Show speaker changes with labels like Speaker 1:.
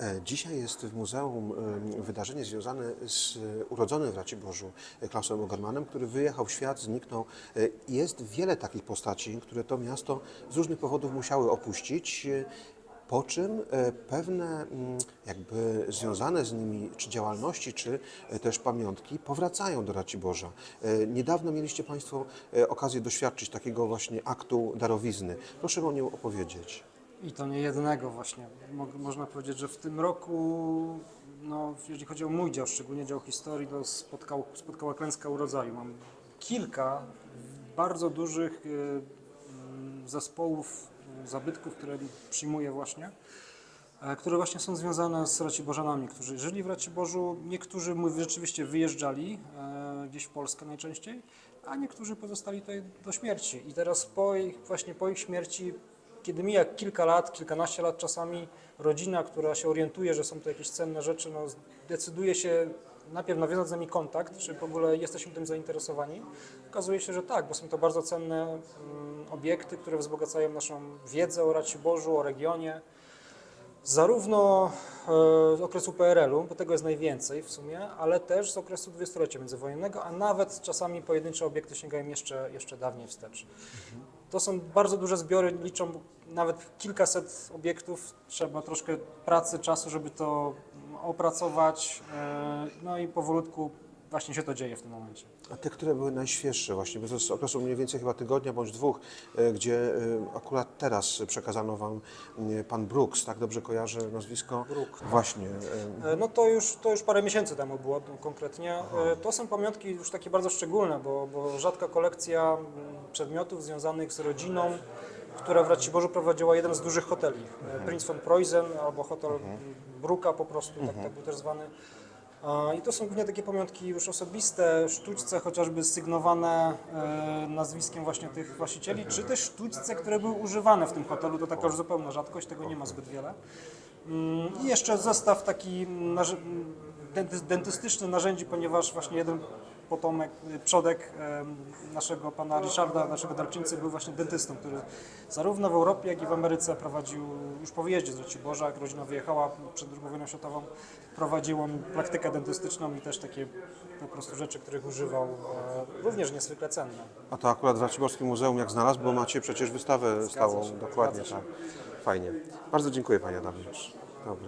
Speaker 1: E, Dzisiaj jest w muzeum wydarzenie związane z e, urodzonym w Raciborzu e, Klausem Ogermanem, który wyjechał w świat, zniknął. Jest wiele takich postaci, które to miasto z różnych powodów musiały opuścić. Po czym pewne mm, jakby związane z nimi czy działalności, czy też pamiątki powracają do Raciborza. Niedawno mieliście Państwo okazję doświadczyć takiego właśnie aktu darowizny. Proszę o nim opowiedzieć.
Speaker 2: I to nie jednego właśnie. Mo- można powiedzieć, że w tym roku, no, jeżeli chodzi o mój dział, szczególnie dział historii, to spotkał, spotkała klęska urodzaju. Mam kilka bardzo dużych y, mm, zespołów, zabytków, które przyjmuję właśnie, e, które właśnie są związane z Raciborzanami, którzy żyli w Raciborzu. Niektórzy rzeczywiście wyjeżdżali e, gdzieś w Polskę najczęściej, a niektórzy pozostali tutaj do śmierci. I teraz po ich, właśnie po ich śmierci kiedy mija kilka lat, kilkanaście lat czasami, rodzina, która się orientuje, że są to jakieś cenne rzeczy, no, decyduje się najpierw nawiązać z nami kontakt, czy w ogóle jesteśmy tym zainteresowani. Okazuje się, że tak, bo są to bardzo cenne mm, obiekty, które wzbogacają naszą wiedzę o Raciborzu, o regionie. Zarówno e, z okresu PRL-u, bo tego jest najwięcej w sumie, ale też z okresu dwudziestolecia międzywojennego, a nawet czasami pojedyncze obiekty sięgają jeszcze, jeszcze dawniej wstecz. To są bardzo duże zbiory, liczą nawet kilkaset obiektów. Trzeba troszkę pracy, czasu, żeby to mm, opracować. e, No i powolutku właśnie się to dzieje w tym momencie.
Speaker 1: A te, które były najświeższe właśnie, bo to z okresu mniej więcej chyba tygodnia bądź dwóch, e, gdzie e, akurat teraz przekazano Wam e, Pan Brooks, tak dobrze kojarzę nazwisko?
Speaker 2: Brook.
Speaker 1: Właśnie. e,
Speaker 2: E, No to już, to już parę miesięcy temu było konkretnie. E, To są pamiątki już takie bardzo szczególne, bo, bo rzadka kolekcja mm, przedmiotów związanych z rodziną, która w Raciborzu prowadziła jeden z dużych hoteli. E, Prince von Preußen albo hotel Bruka po prostu, tak, tak był też zwany. I to są głównie takie pamiątki już osobiste, sztućce chociażby sygnowane e, nazwiskiem właśnie tych właścicieli, czy też sztućce, które były używane w tym hotelu, to taka już zupełna rzadkość, tego nie ma zbyt wiele. Mm, I jeszcze zestaw taki dentystyczny narzędzi, ponieważ właśnie jeden potomek, przodek naszego pana Ryszarda, naszego darczyńcy, był właśnie dentystą, który zarówno w Europie, jak i w Ameryce prowadził, już po wyjeździe z Raciborza, jak rodzina wyjechała przed II wojną światową, prowadził on praktykę dentystyczną i też takie po prostu rzeczy, których używał, e, również niezwykle cenne.
Speaker 1: A to akurat w Raciborskim Muzeum jak znalazł, bo macie przecież wystawę stałą.
Speaker 2: się,
Speaker 1: Dokładnie tak. Fajnie. Bardzo dziękuję Panie Adamie. Dobra.